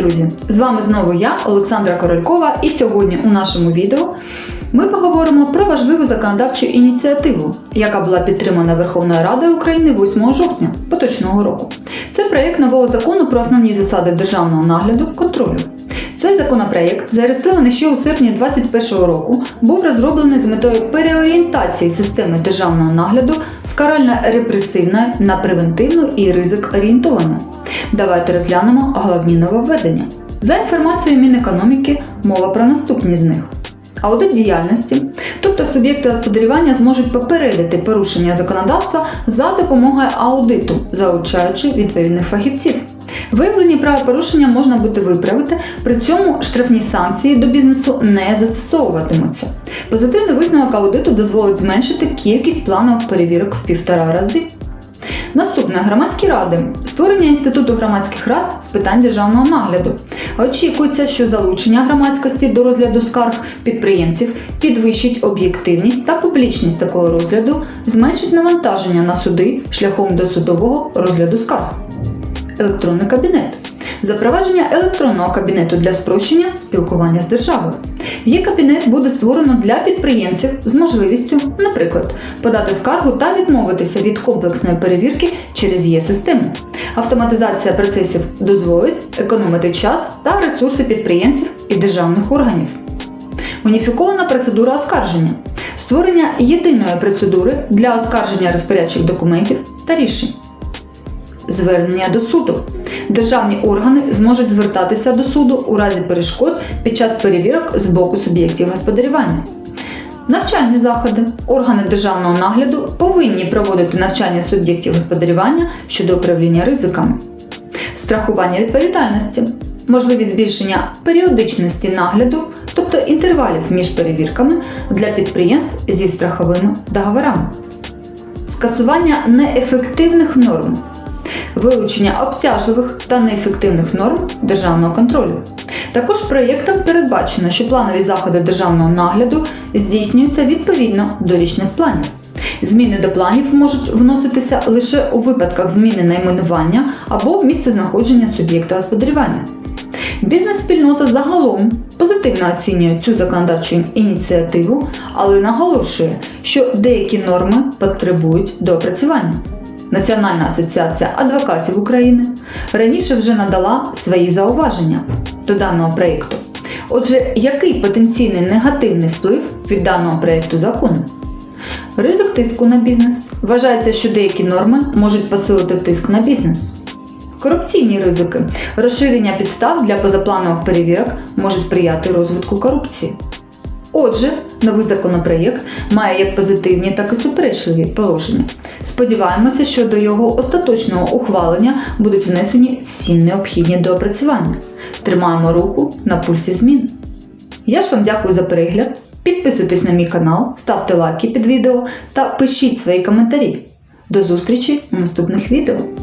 друзі! З вами знову я, Олександра Королькова, і сьогодні у нашому відео ми поговоримо про важливу законодавчу ініціативу, яка була підтримана Верховною Радою України 8 жовтня поточного року. Це проєкт нового закону про основні засади державного нагляду контролю. Цей законопроект, зареєстрований ще у серпні 2021 року, був розроблений з метою переорієнтації системи державного нагляду з карально-репресивної на превентивну і ризик орієнтовану. Давайте розглянемо головні нововведення. За інформацією Мінекономіки, мова про наступні з них. Аудит діяльності, тобто суб'єкти господарювання зможуть попередити порушення законодавства за допомогою аудиту, залучаючи відповідних фахівців. Виявлені правопорушення можна буде виправити, при цьому штрафні санкції до бізнесу не застосовуватимуться. Позитивний висновок аудиту дозволить зменшити кількість планових перевірок в півтора рази. Наступне громадські ради. Створення інституту громадських рад з питань державного нагляду. Очікується, що залучення громадськості до розгляду скарг підприємців підвищить об'єктивність та публічність такого розгляду, зменшить навантаження на суди шляхом досудового розгляду скарг. Електронний кабінет. Запровадження електронного кабінету для спрощення спілкування з державою. Є кабінет буде створено для підприємців з можливістю, наприклад, подати скаргу та відмовитися від комплексної перевірки через є-систему. Автоматизація процесів дозволить економити час та ресурси підприємців і державних органів. Уніфікована процедура оскарження. Створення єдиної процедури для оскарження розпорядчих документів та рішень. Звернення до суду. Державні органи зможуть звертатися до суду у разі перешкод під час перевірок з боку суб'єктів господарювання. Навчальні заходи. Органи державного нагляду повинні проводити навчання суб'єктів господарювання щодо управління ризиками. Страхування відповідальності. Можливість збільшення періодичності нагляду, тобто інтервалів між перевірками для підприємств зі страховими договорами. Скасування неефективних норм вилучення обтяжливих та неефективних норм державного контролю. Також проєктом передбачено, що планові заходи державного нагляду здійснюються відповідно до річних планів. Зміни до планів можуть вноситися лише у випадках зміни найменування або місцезнаходження суб'єкта господарювання. Бізнес-спільнота загалом позитивно оцінює цю законодавчу ініціативу, але наголошує, що деякі норми потребують доопрацювання. Національна асоціація адвокатів України раніше вже надала свої зауваження до даного проєкту. Отже, який потенційний негативний вплив від даного проєкту закону? Ризик тиску на бізнес. Вважається, що деякі норми можуть посилити тиск на бізнес. Корупційні ризики. Розширення підстав для позапланових перевірок може сприяти розвитку корупції. Отже, новий законопроєкт має як позитивні, так і суперечливі положення. Сподіваємося, що до його остаточного ухвалення будуть внесені всі необхідні доопрацювання. Тримаємо руку на пульсі змін. Я ж вам дякую за перегляд. Підписуйтесь на мій канал, ставте лайки під відео та пишіть свої коментарі. До зустрічі у наступних відео!